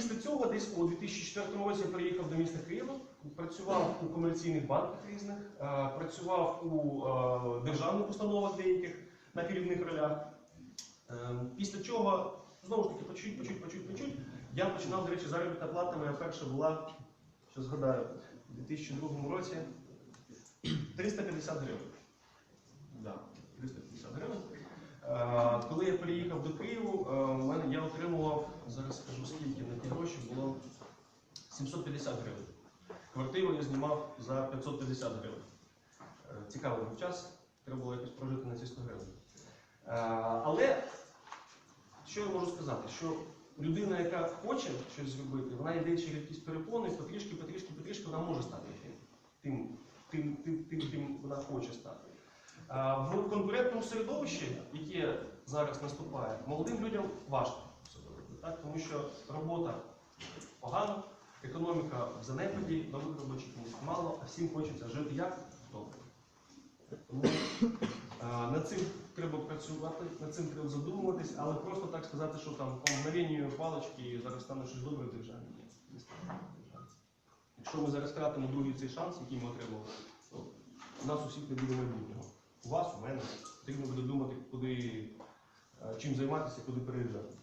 після цього, десь у 2004 році, я приїхав до міста Києва, працював у комерційних банках різних, е, працював у е, державних установах деяких на керівних ролях. Е, Після чого, знову ж таки, по чуть, по чуть, по чуть, по чуть, я починав, до речі, заробітна плата моя перша була, що згадаю, у 2002 році 350 гривень. Да, 350 гривень. Е, Коли я приїхав до Києву, е, мене я отримував, зараз скажу скільки на ті гроші було 750 гривень. Квартиру я знімав за 550 гривень. Е, Цікавий був час, треба було якось прожити на ці 100 гривень. Але що я можу сказати? Що людина, яка хоче щось зробити, вона йде через якісь перепони, потрішки, потрішки, потрішки вона може стати тим, тим, тим, тим, тим, вона хоче стати. В конкурентному середовищі, яке зараз наступає, молодим людям важко так? тому що робота погана, економіка в занепаді, нових робочих місць мало, а всім хочеться жити як добре. Тому над цим треба працювати, над цим треба задумуватись, але просто так сказати, що там по мгновенню палички і зараз стане щось добре в державі. Ні. Якщо ми зараз втратимо другий цей шанс, який ми отримали, то нас усіх не буде майбутнього. У вас, у мене, потрібно буде думати, куди, е, чим займатися, куди переїжджати.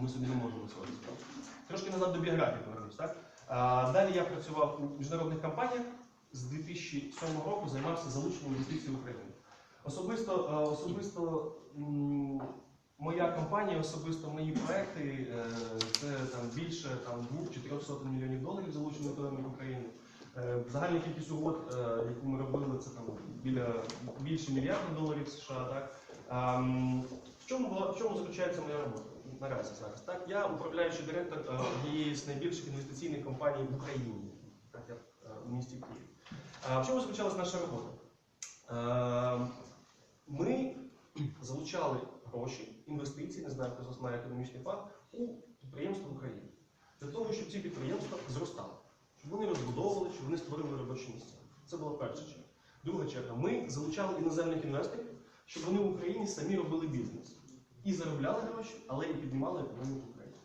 Ми собі не можемо цього дозволити. Трошки назад до біографії повернусь, так? Далі я працював у міжнародних компаніях. З 2007 року займався залученням інвестицій в Україну. Особисто, е, особисто моя компанія, особисто мої проекти е, це там більше там, 2-400 мільйонів доларів залучено в економіку України. Е, Загальна кількість угод, е, яку ми робили, це там біля більше мільярда доларів США. Так? Ем, В чому була в чому заключається моя робота наразі зараз? Так, я управляючий директор е, однієї з найбільших інвестиційних компаній в Україні, так я у місті Київ. В чому заключалась наша робота? Е, Ми залучали гроші, інвестиції, не знаю, хто з вас має економічний фах, у підприємства в Україні. Для того, щоб ці підприємства зростали, щоб вони розбудовували, щоб вони створили робочі місця. Це була перша черга. Друга черга. Ми залучали іноземних інвесторів, щоб вони в Україні самі робили бізнес. І заробляли гроші, але і піднімали економіку України.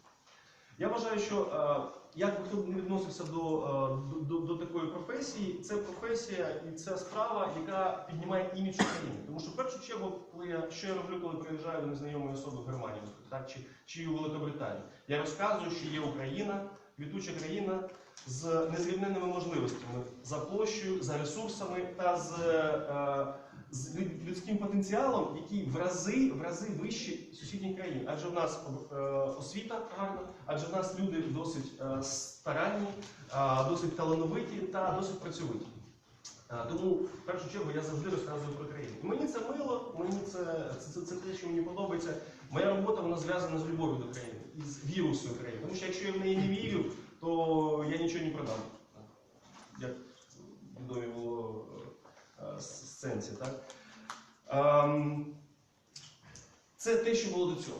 Я вважаю, що е, як би хто не відносився до, е, до, до, до такої професії, це професія і це справа, яка піднімає імідж України. Тому що в першу чергу, коли я що я роблю, коли приїжджаю до незнайомої особи в Германію, так чи, чи у Великобританії, я розказую, що є Україна, квітуча країна з незрівненими можливостями за площею, за ресурсами та з. е, з людським потенціалом, який в рази, в рази вищий сусідніх країн. Адже в нас е, освіта гарна, адже в нас люди досить е, старанні, досить талановиті та досить працьовиті. Е, Тому в першу чергу я завжди розказую про країну. Мені це мило, мені це, це, це, це те, що мені подобається. Моя робота вона зв'язана з любов'ю до країни, і з вірою в. Тому що якщо я в неї не вірю, то я нічого не продам. Як відомі було е, сценці, так? Ем, Це те, що було до цього.